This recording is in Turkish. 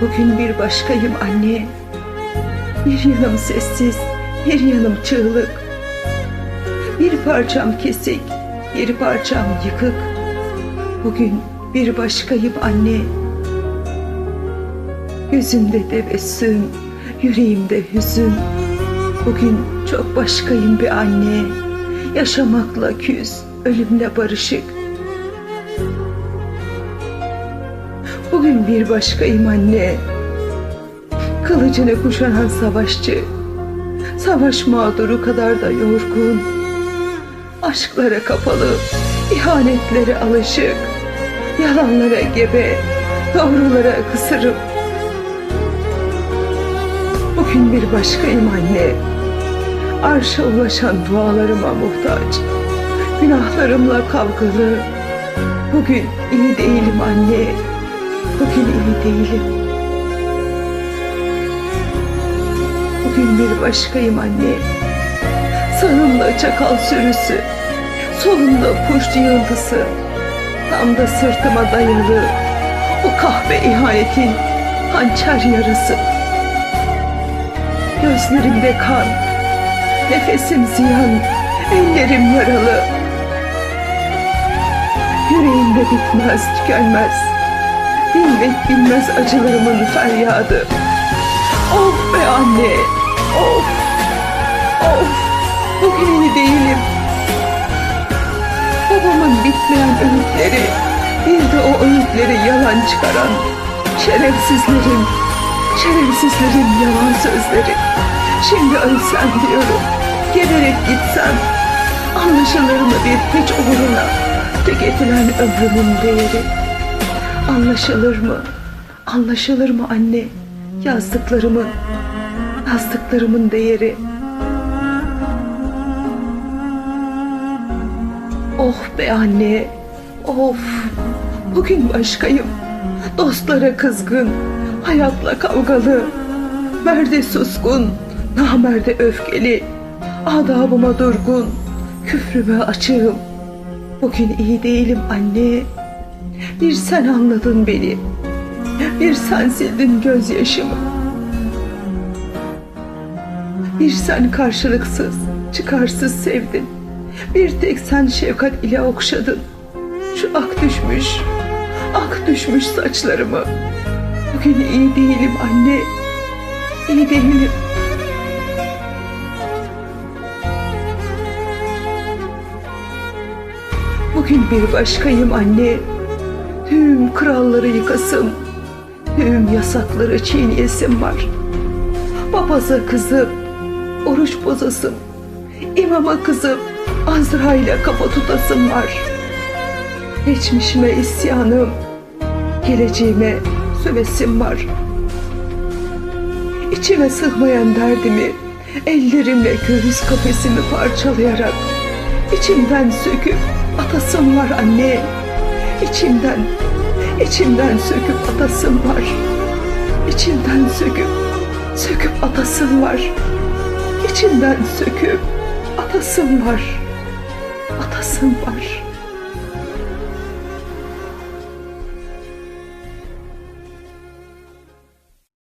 Bugün bir başkayım anne. Bir yanım sessiz, bir yanım çığlık. Bir parçam kesik, bir parçam yıkık. Bugün bir başkayım anne. Yüzümde tebessüm, yüreğimde hüzün. Bugün çok başkayım bir anne. Yaşamakla küs, ölümle barışık. Bugün bir başkayım anne. Kılıcını kuşanan savaşçı. Savaş mağduru kadar da yorgun. Aşklara kapalı, ihanetlere alışık. Yalanlara gebe, doğrulara kısırım. Bugün bir başkayım anne. Arşa ulaşan dualarıma muhtaç. Günahlarımla kavgalı. Bugün iyi değilim anne. Değilim. Bugün bir başkayım anne. Sağımda çakal sürüsü. Solumda puş yıldızı. Tam da sırtıma dayalı. Bu kahve ihanetin hançer yarası. Gözlerimde kan. Nefesim ziyan. Ellerim yaralı. Yüreğimde bitmez, tükenmez. Bilmez acılarımın feryadı. Of be anne, of, of. Bugün iyi değilim. Babamın bitmeyen öğütleri, bir de o öğütleri yalan çıkaran şerefsizlerin, şerefsizlerin yalan sözleri. Şimdi ölsem diyorum, gelerek gitsem, anlaşılır mı bir hiç uğruna tüketilen ömrümün değeri? Anlaşılır mı? Anlaşılır mı anne? Yazdıklarımın, yazdıklarımın değeri. Oh be anne, of. Bugün başkayım. Dostlara kızgın, hayatla kavgalı. Merde suskun, namerde öfkeli. Adabıma durgun, küfrüme açığım. Bugün iyi değilim anne. Bir sen anladın beni. Bir sen sildin gözyaşımı. Bir sen karşılıksız, çıkarsız sevdin. Bir tek sen şefkat ile okşadın. Şu ak düşmüş, ak düşmüş saçlarımı. Bugün iyi değilim anne. İyi değilim. Bugün bir başkayım anne. Tüm kralları yıkasım, tüm yasakları çiğneyesim var. Papaza kızıp, oruç bozasım, imama kızıp, Azrail'e kafa tutasım var. Geçmişime isyanım, geleceğime sövesim var. İçime sığmayan derdimi, ellerimle göğüs kafesimi parçalayarak, içimden söküp atasım var anne. İçimden, içimden söküp atasım var. İçimden söküp, söküp atasım var. İçimden söküp atasım var. Atasım var.